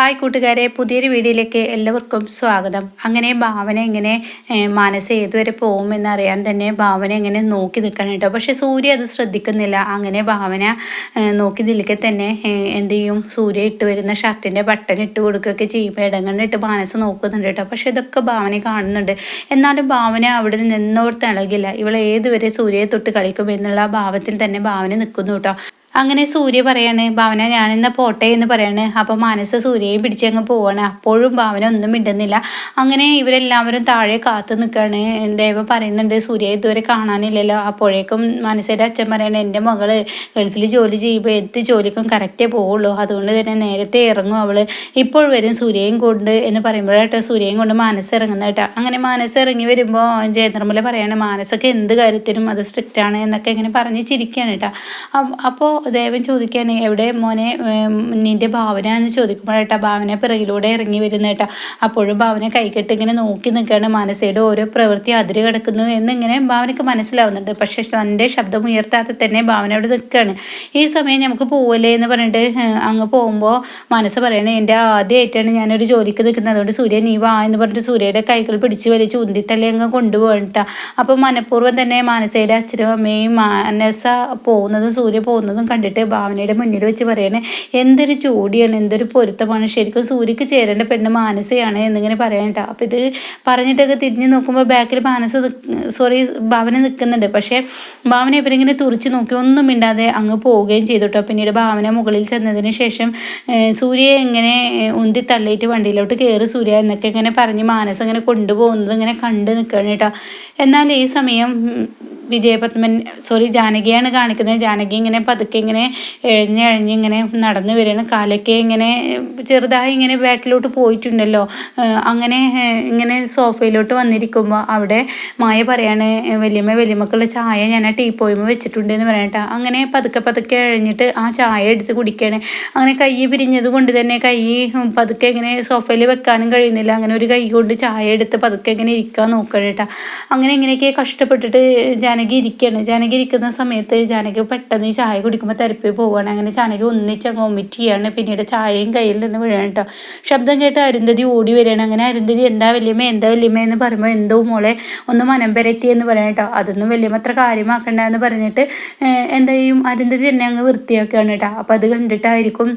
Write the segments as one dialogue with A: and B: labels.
A: Hi കൂട്ടുകാരെ പുതിയൊരു വീഡിയോയിലേക്ക് എല്ലാവർക്കും സ്വാഗതം. അങ്ങനെ ഭാവന എങ്ങനെ മനസ്സ് ഏതുവരെ പോകുമെന്ന് അറിയാൻ തന്നെ ഭാവന എങ്ങനെ നോക്കി നിൽക്കണം കേട്ടോ. പക്ഷേ സൂര്യ അത് ശ്രദ്ധിക്കുന്നില്ല. അങ്ങനെ ഭാവന നോക്കി നിൽക്കെ തന്നെ എന്ത് ചെയ്യും? സൂര്യ ഇട്ട് വരുന്ന ഷർട്ടിന്റെ ബട്ടൺ ഇട്ട് കൊടുക്കുകയൊക്കെ ചെയ്യുമ്പോൾ ഇടങ്ങളിട്ട് മനസ്സ് നോക്കുന്നുണ്ട് കേട്ടോ. പക്ഷേ ഇതൊക്കെ ഭാവന കാണുന്നുണ്ട്. എന്നാലും ഭാവന അവിടെ നിന്നോർത്ത് ഇളകില്ല. ഇവൾ ഏതുവരെ സൂര്യയെ തൊട്ട് കളിക്കും എന്നുള്ള ഭാവത്തിൽ തന്നെ ഭാവന നിൽക്കുന്നു കേട്ടോ. അങ്ങനെ സൂര്യ പറയാണ് ഭാവന ഞാനിന്ന് പോട്ടെ എന്ന് പറയാണ്. അപ്പോൾ മനസ്സ് സൂര്യയെ പിടിച്ചങ്ങ് പോവാണ്. അപ്പോഴും ഭാവന ഒന്നും മിണ്ടുന്നില്ല. അങ്ങനെ ഇവരെല്ലാവരും താഴെ കാത്തു നിൽക്കുകയാണ് ദേവ പറയുന്നുണ്ട് സൂര്യ ഇതുവരെ കാണാനില്ലല്ലോ. അപ്പോഴേക്കും മനസ്സിന്റെ അച്ഛൻ പറയണ എന്റെ മകൾ ഗൾഫിൽ ജോലി ചെയ്യുമ്പോൾ എന്ത് ജോലിക്കും കറക്റ്റേ പോവുള്ളൂ. അതുകൊണ്ട് തന്നെ നേരത്തെ ഇറങ്ങും അവൾ ഇപ്പോൾ വരും സൂര്യയും കൊണ്ട് എന്ന് പറയുമ്പോഴാട്ടോ സൂര്യയും കൊണ്ട് ഇറങ്ങുന്ന കേട്ടോ. അങ്ങനെ മനസ്സ് ഇറങ്ങി വരുമ്പോൾ ജയന്ദ്രമല പറയാണ് മനസ്സൊക്കെ എന്ത് കാര്യത്തിനും അത് സ്ട്രിക്റ്റ് ആണ് എന്നൊക്കെ ഇങ്ങനെ പറഞ്ഞ് ചിരിക്കുകയാണ് കേട്ടോ. അപ്പോൾ ദേവൻ ചോദിക്കുകയാണ് എവിടെ മോനെ നിന്റെ ഭാവന എന്ന് ചോദിക്കുമ്പോഴേട്ടാ ഭാവന പിറകിലൂടെ ഇറങ്ങി വരുന്നേട്ടാ അപ്പോഴും ഭാവന കൈകെട്ട് ഇങ്ങനെ നോക്കി നിൽക്കുകയാണ്. മനസ്സയുടെ ഓരോ പ്രവൃത്തി അതിര് കിടക്കുന്നു എന്നിങ്ങനെ ഭാവനയ്ക്ക് മനസ്സിലാവുന്നുണ്ട്. പക്ഷേ തന്റെ ശബ്ദം ഉയർത്താതെ തന്നെ ഭാവന അവിടെ നിൽക്കുകയാണ്. ഈ സമയം നമുക്ക് പോവല്ലേ എന്ന് പറഞ്ഞിട്ട് അങ്ങ് പോകുമ്പോൾ മനസ്സ് പറയണേ എന്റെ ആദ്യമായിട്ടാണ് ഞാനൊരു ജോലിക്ക് നിൽക്കുന്നത്. അതുകൊണ്ട് സൂര്യ നീ വാ എന്ന് പറഞ്ഞിട്ട് സൂര്യയുടെ കൈകൾ പിടിച്ച് വലിച്ച് ഉന്തിത്തല്ലേ അങ്ങ് കൊണ്ടുപോകട്ടാ അപ്പോൾ മനഃപൂർവം തന്നെ മാനസയുടെ അച്ഛനും അമ്മയും മാനസ പോകുന്നതും സൂര്യ പോകുന്നതും കണ്ടിട്ട് ഭാവനയുടെ മുന്നിൽ വെച്ച് പറയണേ എന്തൊരു ജോഡിയാണ് എന്തൊരു പൊരുത്തമാണ്. ശരിക്കും സൂര്യക്ക് ചേരേണ്ട പെണ്ണ് മാനസയാണ് എന്നിങ്ങനെ പറയണ്ട അപ്പം ഇത് പറഞ്ഞിട്ടൊക്കെ തിരിഞ്ഞ് നോക്കുമ്പോൾ ബാക്കിൽ മാനസ സോറി ഭാവന നിൽക്കുന്നുണ്ട് പക്ഷേ ഭാവന ഇവരിങ്ങനെ തുറിച്ച് നോക്കി ഒന്നും മിണ്ടാതെ അങ്ങ് പോവുകയും ചെയ്തു കേട്ടോ പിന്നീട് ഭാവന മുകളിൽ ചെന്നതിന് ശേഷം സൂര്യയെ എങ്ങനെ ഉന്തി തള്ളിയിട്ട് വണ്ടിയിലോട്ട് കയറി സൂര്യ എന്നൊക്കെ ഇങ്ങനെ പറഞ്ഞ് മാനസം ഇങ്ങനെ കൊണ്ടുപോകുന്നത് ഇങ്ങനെ കണ്ട് നിൽക്കുകയാണ് കേട്ടോ. എന്നാൽ ഈ സമയം വിജയപത്മൻ സോറി ജാനകിയാണ് കാണിക്കുന്നത്. ജാനകി ഇങ്ങനെ പതുക്കെ ഇങ്ങനെ എഴഞ്ഞ് ഇങ്ങനെ നടന്നു വരികയാണ്. കാലൊക്കെ ഇങ്ങനെ ചെറുതായി ഇങ്ങനെ ബാക്കിലോട്ട് പോയിട്ടുണ്ടല്ലോ. അങ്ങനെ ഇങ്ങനെ സോഫയിലോട്ട് വന്നിരിക്കുമ്പോൾ അവിടെ മായ പറയാണ് വലിയമ്മ വലിയമ്മക്കുള്ള ചായ ഞാൻ ആ ടീ പോയിമ വെച്ചിട്ടുണ്ട് എന്ന് പറയട്ടെ അങ്ങനെ പതുക്കെ പതുക്കെ എഴഞ്ഞിട്ട് ആ ചായ എടുത്ത് കുടിക്കുകയാണ് അങ്ങനെ കൈ പിരിഞ്ഞത് കൊണ്ട് തന്നെ കൈ പതുക്കെ ഇങ്ങനെ സോഫയിൽ വെക്കാനും കഴിയുന്നില്ല. അങ്ങനെ ഒരു കൈ കൊണ്ട് ചായ എടുത്ത് പതുക്കെ ഇങ്ങനെ ഇരിക്കാൻ നോക്കണം കേട്ടോ അങ്ങനെ ഇങ്ങനെയൊക്കെ കഷ്ടപ്പെട്ടിട്ട് ഞാൻ ജാനകി ഇരിക്കുകയാണ് ജാനകി ഇരിക്കുന്ന സമയത്ത് ജാനകി പെട്ടെന്ന് ചായ കുടിക്കുമ്പോൾ തിരപ്പി പോവുകയാണ് അങ്ങനെ ജാനകി ഒന്നിച്ച് വോമിറ്റ് ചെയ്യാണ്. പിന്നീട് ചായയും കയ്യിൽ നിന്ന് വീഴാണ് കേട്ടോ ശബ്ദം കേട്ട് അരുന്ധതി ഓടി വരികയാണ്. അങ്ങനെ അരുന്ധതി എന്താ വല്യമ്മ? എന്താ വല്യമ്മ? എന്ന് പറയുമ്പോൾ എന്തോ മോളെ ഒന്ന് മനം പരത്തി എന്ന് പറയണം കേട്ടോ അതൊന്നും വല്യമ്മ അത്ര കാര്യമാക്കണ്ട എന്ന് പറഞ്ഞിട്ട് എന്താ ചെയ്യും അരുന്ധതി തന്നെ അങ്ങ് വൃത്തിയാക്കുകയാണ് കേട്ടോ അപ്പോൾ അത് കണ്ടിട്ടായിരിക്കും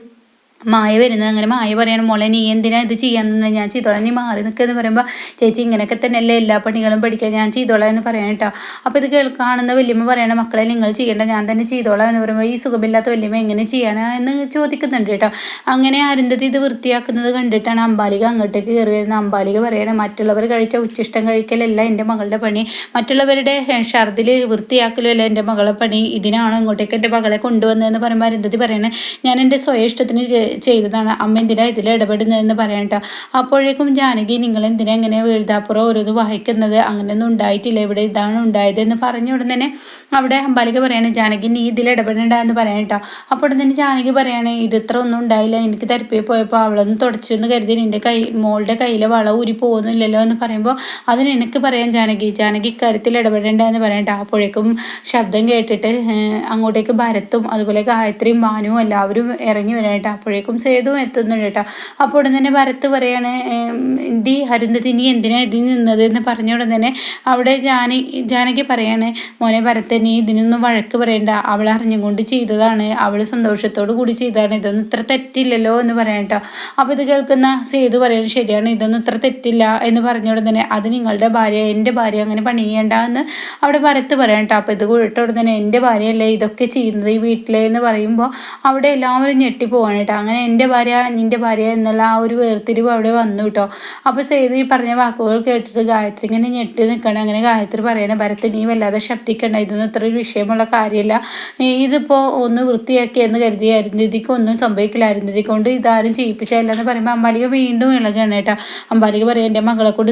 A: മായ വരുന്നത്. അങ്ങനെ മായ പറയണം മോളെ നീ എന്തിനാ ഇത് ചെയ്യാൻ നിന്ന്? ഞാൻ ചെയ്തോളാം. നീ മാറി നിൽക്കുക പറയുമ്പോൾ ചേച്ചി ഇങ്ങനെയൊക്കെ തന്നെയല്ലേ എല്ലാ പണികളും പഠിക്കുക. ഞാൻ ചെയ്തോളാം എന്ന് പറയാൻ കേട്ടോ. അപ്പോൾ ഇത് കേൾക്കാണെന്ന് വല്യമ്മ പറയണ മക്കളെ നിങ്ങൾ ചെയ്യേണ്ട. ഞാൻ തന്നെ ചെയ്തോളാം എന്ന് പറയുമ്പോൾ ഈ സുഖമില്ലാത്ത വല്യമ്മ എങ്ങനെ ചെയ്യാനാ? എന്ന് ചോദിക്കുന്നുണ്ട് കേട്ടോ. അങ്ങനെ അരുന്ധതി ഇത് വൃത്തിയാക്കുന്നത് കണ്ടിട്ടാണ് അമ്പാലിക അങ്ങോട്ടേക്ക് കയറി വരുന്നത്. അമ്പാലിക പറയണം മറ്റുള്ളവർ കഴിച്ച ഉച്ചിഷ്ടം കഴിക്കലല്ല എന്റെ മകളുടെ പണി. മറ്റുള്ളവരുടെ ഷർദിൽ വൃത്തിയാക്കലല്ല എന്റെ മകളെ പണി. ഇതിനാണ് ഇങ്ങോട്ടേക്ക് എന്റെ മകളെ കൊണ്ടുവന്നതെന്ന് പറയുമ്പോൾ അരുന്ധതി പറയണേ ഞാൻ എന്റെ സ്വയം ഇഷ്ടത്തിന് ചെയ്തതാണ്. അമ്മ എന്തിനാ ഇതിൽ ഇടപെടുന്നതെന്ന് കേട്ടോ അപ്പോഴേക്കും ജാനകി നിങ്ങൾ എന്തിനാ ഇങ്ങനെ എഴുതാപ്പുറം ഓരോന്ന് വായിക്കുന്നത്? അങ്ങനെയൊന്നും ഉണ്ടായിട്ടില്ല. ഇവിടെ ഇതാണ് ഉണ്ടായത് എന്ന് പറഞ്ഞ ഉടൻ തന്നെ അവിടെ അമ്പാലിക പറയാണ് ജാനകി നീ ഇതിൽ ഇടപെടേണ്ട എന്ന് പറയട്ടോ അപ്പോൾ തന്നെ ജാനകി പറയാണ് ഇത് ഇത്ര ഒന്നും ഉണ്ടായില്ല. എനിക്ക് തരപ്പി പോയപ്പോൾ അവളൊന്നും തുടച്ചു എന്ന് കരുതി നിന്റെ കൈ മോളുടെ കയ്യിലെ വള ഊരി പോകുന്നില്ലല്ലോ എന്ന് പറയുമ്പോൾ അതിന് എനിക്ക് പറയാൻ ജാനകി ജാനകി ഇക്കാര്യത്തിൽ ഇടപെടേണ്ട എന്ന് പറയണ്ട അപ്പോഴേക്കും ശബ്ദം കേട്ടിട്ട് അങ്ങോട്ടേക്ക് ഭരത്തും അതുപോലെ ഗായത്രിയും മാനുവും എല്ലാവരും ഇറങ്ങി വരാനായിട്ട് അപ്പോഴേക്കും അപ്പോഴേക്കും സേതു എത്തുന്നുണ്ട് കേട്ടോ. അപ്പോൾ ഉടൻ തന്നെ ഭരത്ത് പറയാണ് ദി അരുന്ധതി നീ എന്തിനാ ഇതിൽ നിന്നത്? എന്ന് പറഞ്ഞ ഉടൻ തന്നെ അവിടെ ജാനി ജാനകി പറയാണ് മോനെ ഭരത്തെ നീ ഇതിനൊന്നും വഴക്ക് പറയണ്ട. അവൾ അറിഞ്ഞുകൊണ്ട് ചെയ്തതാണ്. അവൾ സന്തോഷത്തോടു കൂടി ചെയ്തതാണ്. ഇതൊന്നും ഇത്ര തെറ്റില്ലല്ലോ എന്ന് പറയാം കേട്ടോ. അപ്പോൾ ഇത് കേൾക്കുന്ന സേതു പറയുന്നത് ശരിയാണ് ഇതൊന്നും ഇത്ര തെറ്റില്ല എന്ന് പറഞ്ഞ ഉടൻ തന്നെ അത് നിങ്ങളുടെ ഭാര്യ എന്റെ ഭാര്യ അങ്ങനെ പണി ചെയ്യണ്ട എന്ന് അവിടെ ഭരത്ത് പറയാം കേട്ടോ. അപ്പോൾ ഇത് കൂട്ടോടെ തന്നെ എന്റെ ഭാര്യയല്ലേ ഇതൊക്കെ ചെയ്യുന്നത് ഈ വീട്ടിലെ? എന്ന് പറയുമ്പോൾ അവിടെ എല്ലാവരും ഞെട്ടിപ്പോവാണ് കേട്ടോ. അങ്ങനെ എന്റെ ഭാര്യ നിന്റെ ഭാര്യ എന്നുള്ള ആ ഒരു വേർതിരിവ് അവിടെ വന്നു കേട്ടോ അപ്പോൾ സേതു ഈ പറഞ്ഞ വാക്കുകൾ കേട്ടിട്ട് ഗായത്രി ഇങ്ങനെ ഞെട്ടി നിൽക്കണം അങ്ങനെ ഗായത്രി പറയണേ ഭരത്ത് നീ വല്ലാതെ ശബ്ദിക്കണ്ട. ഇതൊന്നും ഇത്ര ഒരു വിഷയമുള്ള കാര്യമില്ല ഇതിപ്പോൾ ഒന്ന് വൃത്തിയാക്കിയെന്ന് കരുതി അരുന്ധതിക്ക് ഒന്നും സംഭവിക്കില്ലായിരുന്നു. ഇതിക്കൊണ്ട് കൊണ്ട് ഇതാരും ചെയ്യിപ്പിച്ചല്ല എന്ന് പറയുമ്പോൾ അമ്പാലിക വീണ്ടും ഇളകാണ് കേട്ടോ അമ്പാലിക പറയും എന്റെ മകളെ കൊണ്ട്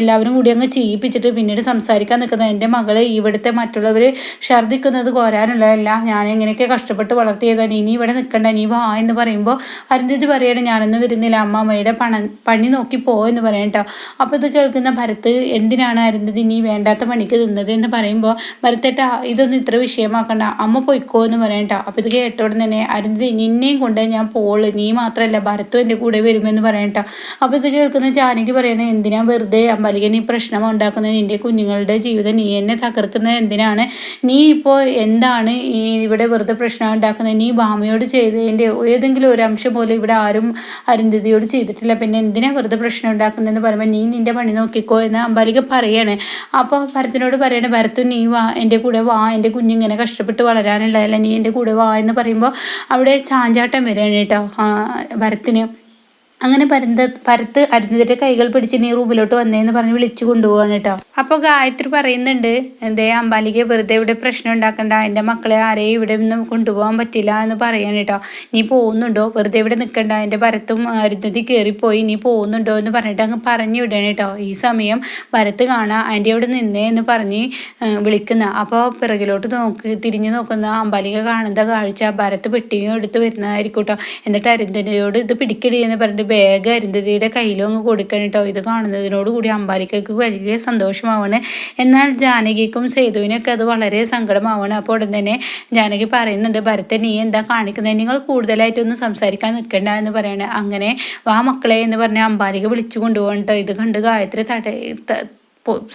A: എല്ലാവരും കൂടി അങ്ങ് ചെയ്യിപ്പിച്ചിട്ട് പിന്നീട് സംസാരിക്കാൻ നിൽക്കുന്നത് എന്റെ മകൾ ഇവിടുത്തെ മറ്റുള്ളവർ ഛർദ്ദിക്കുന്നത് കോരാനുള്ളതല്ല. ഞാൻ എങ്ങനെയൊക്കെ കഷ്ടപ്പെട്ട് വളർത്തിയതാണ്. ഇനി ഇവിടെ നിൽക്കണ്ട നീ വാ എന്ന് പറയുമ്പോൾ അരുന്ധതി പറയണേ ഞാനൊന്നും വരുന്നില്ല അമ്മാമ്മയുടെ പണ പണി നോക്കി പോ എന്ന് പറയാം കേട്ടോ അപ്പോൾ ഇത് കേൾക്കുന്ന ഭരത് എന്തിനാണ് അരുന്ധതി നീ വേണ്ടാത്ത പണിക്ക് നിന്നത്? എന്ന് പറയുമ്പോൾ ഭരത്തേട്ട ഇതൊന്നും ഇത്ര വിഷയമാക്കണ്ട അമ്മ പൊയ്ക്കോ എന്ന് പറയാം കേട്ടോ അപ്പോൾ ഇത് കേട്ടോടെ തന്നെ അരുന്ധതി നിന്നെയും കൊണ്ട് ഞാൻ പോൾ നീ മാത്രമല്ല ഭരത്തും എന്റെ കൂടെ വരുമെന്ന് പറയാം കേട്ടോ അപ്പോൾ ഇത് കേൾക്കുന്ന ജാനകി പറയണേ എന്തിനാ വെറുതെ അമ്പലിക നീ പ്രശ്നം ഉണ്ടാക്കുന്നത് നിന്റെ കുഞ്ഞുങ്ങളുടെ ജീവിതം നീ എന്നെ തകർക്കുന്നത് എന്തിനാണ്? നീ ഇപ്പോൾ എന്താണ് ഈ ഇവിടെ വെറുതെ പ്രശ്നം ഉണ്ടാക്കുന്നത് നീ ഭാമയോട് ചെയ്തതിന്റെ ഏതെങ്കിലും ഒരു അംശം പോലും ഇവിടെ ആരും അരുന്ധതിയോട് ചെയ്തിട്ടില്ല. പിന്നെ എന്തിനാ വെറുതെ പ്രശ്നം ഉണ്ടാക്കുന്നതെന്ന് പറയുമ്പോൾ നീ നിന്റെ പണി നോക്കിക്കോ എന്ന് അമ്പാലിക പറയാണ്. അപ്പോൾ ഭരത്തിനോട് പറയണേ ഭരത്തു നീ വാ എന്റെ കൂടെ വാ എന്റെ കുഞ്ഞിങ്ങനെ കഷ്ടപ്പെട്ട് വളരാനുള്ളതല്ല നീ എന്റെ കൂടെ വാ എന്ന് പറയുമ്പോൾ അവിടെ ചാഞ്ചാട്ടം വരികയാണ് കേട്ടോ. ഭരത്തിന് അങ്ങനെ പരന്ത പരത്ത് അരുന്ധതിയുടെ കൈകൾ പിടിച്ച് നീ റൂമിലോട്ട് വന്നേന്ന് പറഞ്ഞ് വിളിച്ചു കൊണ്ടുപോവാണ് കേട്ടോ. അപ്പോൾ ഗായത്രി പറയുന്നുണ്ട് എന്തേ അമ്പാലിക വെറുതെ ഇവിടെ പ്രശ്നം ഉണ്ടാക്കണ്ട. എന്റെ മക്കളെ ആരെയും ഇവിടെ ഒന്നും കൊണ്ടുപോകാൻ പറ്റില്ല എന്ന് പറയാണ് കേട്ടോ. നീ പോകുന്നുണ്ടോ? വെറുതെ ഇവിടെ നിൽക്കണ്ട. എന്റെ ഭരത്തും അരുന്ധതി കയറിപ്പോയി. നീ പോകുന്നുണ്ടോ എന്ന് പറഞ്ഞിട്ട് അങ്ങ് പറഞ്ഞു വിടണം കേട്ടോ. ഈ സമയം ഭരത്ത് കാണാ. ആന്റി അവിടെ നിന്നേ എന്ന് പറഞ്ഞ് വിളിക്കുന്ന. അപ്പോൾ പിറകിലോട്ട് നോക്കി തിരിഞ്ഞു നോക്കുന്ന. അമ്പാലിക കാണുന്ന കാഴ്ച ഭരത്ത് പെട്ടിയും എടുത്ത് വരുന്നതായിരിക്കും കേട്ടോ. എന്നിട്ട് അരുന്ധതിയോട് ഇത് പിടിക്കടി എന്ന് പറഞ്ഞിട്ട് ബാഗ് അരുന്ധതിയുടെ കയ്യിലും അങ്ങ് കൊടുക്കണം കേട്ടോ ഇത് കാണുന്നതിനോട് കൂടി അമ്പാലിക്കയ്ക്ക് വലിയ സന്തോഷമാവാണ്. എന്നാൽ ജാനകിക്കും സേതുവിനൊക്കെ അത് വളരെ സങ്കടമാവാണ്. അപ്പോൾ ഉടൻ തന്നെ ജാനകി പറയുന്നുണ്ട് ഭരത്തെ നീ എന്താ കാണിക്കുന്നത് നിങ്ങൾ കൂടുതലായിട്ടൊന്നും സംസാരിക്കാൻ നിൽക്കണ്ട എന്ന് പറയണേ. അങ്ങനെ വാ മക്കളെ എന്ന് പറഞ്ഞ അമ്പാലിക വിളിച്ചു കൊണ്ടുപോകണം കേട്ടോ ഇത് കണ്ട് ഗായത്രി തട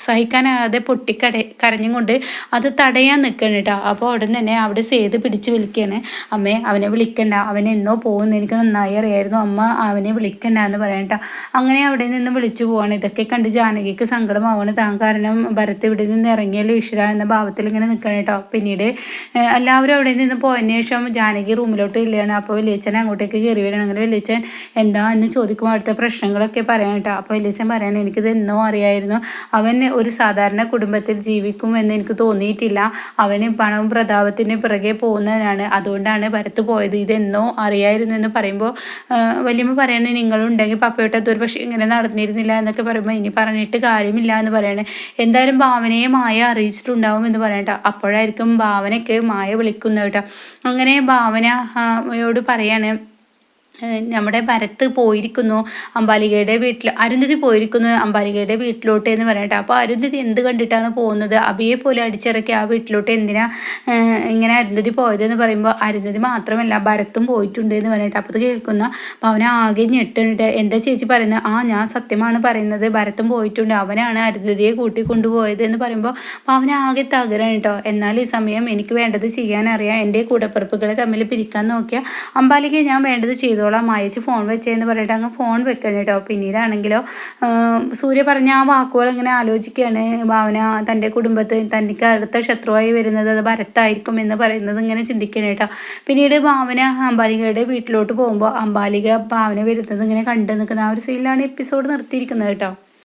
A: സഹിക്കാനാകാതെ പൊട്ടിക്കട കരഞ്ഞും കൊണ്ട് അത് തടയാൻ നിൽക്കണം കേട്ടോ അപ്പോൾ ഉടൻ തന്നെ അവിടെ സേത് പിടിച്ച് വിളിക്കുകയാണ് അമ്മേ അവനെ വിളിക്കണ്ട. അവൻ എന്നോ പോകുന്നു. എനിക്ക് നന്നായി അറിയായിരുന്നു. അമ്മ അവനെ വിളിക്കണ്ട എന്ന് പറയണ്ട അങ്ങനെ അവിടെ നിന്ന് വിളിച്ചു പോവാണ്. ഇതൊക്കെ കണ്ട് ജാനകിക്ക് സങ്കടമാവാണ്. താൻ കാരണം ഭരത് ഇവിടെ നിന്ന് ഇറങ്ങിയല്ലോ ഈശ്വര എന്ന ഭാവത്തിൽ ഇങ്ങനെ നിൽക്കണം കേട്ടോ പിന്നീട് എല്ലാവരും അവിടെ നിന്ന് പോയതിന് ശേഷം ജാനകി റൂമിലോട്ട് ഇല്ലയാണ് അപ്പോൾ വലിയച്ഛൻ അങ്ങോട്ടേക്ക് കയറി വരണം. അങ്ങനെ വലിയച്ഛൻ എന്താ എന്ന് ചോദിക്കുമ്പോൾ അടുത്ത പ്രശ്നങ്ങളൊക്കെ പറയാൻ കേട്ടോ അപ്പോൾ വലിയച്ഛൻ പറയണേ എനിക്കിത് എന്നോ അറിയായിരുന്നു. അവൻ ഒരു സാധാരണ കുടുംബത്തിൽ ജീവിക്കുമെന്ന് എനിക്ക് തോന്നിയിട്ടില്ല. അവന് പണവും പ്രതാപത്തിന് പിറകെ പോകുന്നവനാണ്. അതുകൊണ്ടാണ് ഭരത്ത് പോയത്. ഇതെന്നോ അറിയായിരുന്നു എന്ന് പറയുമ്പോൾ വലിയമ്മ പറയണേ നിങ്ങളുണ്ടെങ്കിൽ പപ്പയോട്ട് ഒരു പക്ഷേ ഇങ്ങനെ നടന്നിരുന്നില്ല എന്നൊക്കെ പറയുമ്പോൾ ഇനി പറഞ്ഞിട്ട് കാര്യമില്ല എന്ന് പറയണേ. എന്തായാലും ഭാവനയെ മായ അറിയിച്ചിട്ടുണ്ടാവും എന്ന് പറയണ്ട അപ്പോഴായിരിക്കും ഭാവനയ്ക്ക് മായ വിളിക്കുന്നത് കേട്ടോ. അങ്ങനെ ഭാവനയോട് പറയാണ് നമ്മുടെ ഭരത്ത് പോയിരിക്കുന്നു അംബാലികയുടെ വീട്ടിൽ അരുന്ധതി പോയിരിക്കുന്നു അംബാലികയുടെ വീട്ടിലോട്ട് എന്ന് പറയട്ടെ. അപ്പോൾ അരുന്ധതി എന്ത് കണ്ടിട്ടാണ് പോകുന്നത്? അബിയെ പോലെ അടിച്ചിറക്കി ആ വീട്ടിലോട്ട് എന്തിനാ ഇങ്ങനെ അരുന്ധതി പോയതെന്ന് പറയുമ്പോൾ അരുന്ധതി മാത്രമല്ല ഭരത്തും പോയിട്ടുണ്ട് എന്ന് പറഞ്ഞിട്ട് അപ്പോൾ അത് കേൾക്കുന്ന അവനെ ആകെ ഞെട്ടിട്ട് എന്താ ചേച്ചി പറയുന്നത്? ആ ഞാൻ സത്യമാണ് പറയുന്നത്. ഭരത്തും പോയിട്ടുണ്ട്. അവനാണ് അരുന്ധതിയെ കൂട്ടി കൊണ്ടുപോയത് എന്ന് പറയുമ്പോൾ അവനെ ആകെ തകരാണ് കേട്ടോ. എന്നാൽ ഈ സമയം എനിക്ക് വേണ്ടത് ചെയ്യാനറിയാം. എന്റെ കൂടപ്പിറപ്പുകളെ തമ്മിൽ പിരിക്കാൻ നോക്കിയാൽ അമ്പാലികയെ ഞാൻ വേണ്ടത് ചെയ്തു ചെയ്തോളാം അയച്ച് ഫോൺ വെച്ചേന്ന് പറഞ്ഞിട്ട് അങ്ങ് ഫോൺ വെക്കണം കേട്ടോ പിന്നീടാണെങ്കിലോ സൂര്യ പറഞ്ഞ ആ വാക്കുകൾ ഇങ്ങനെ ആലോചിക്കുകയാണ് ഭാവന തന്റെ കുടുംബത്തിൽ തനിക്ക് അടുത്ത ശത്രുവായി വരുന്നത് അത് ഭരത്തായിരിക്കും എന്ന് പറയുന്നത് ഇങ്ങനെ ചിന്തിക്കണം കേട്ടോ പിന്നീട് ഭാവന അംബാലികയുടെ വീട്ടിലോട്ട് പോകുമ്പോൾ അംബാലിക ഭാവന വരുന്നത് ഇങ്ങനെ കണ്ടു നിൽക്കുന്ന ആ ഒരു സീനിലാണ് എപ്പിസോഡ് നിർത്തിയിരിക്കുന്നത് കേട്ടോ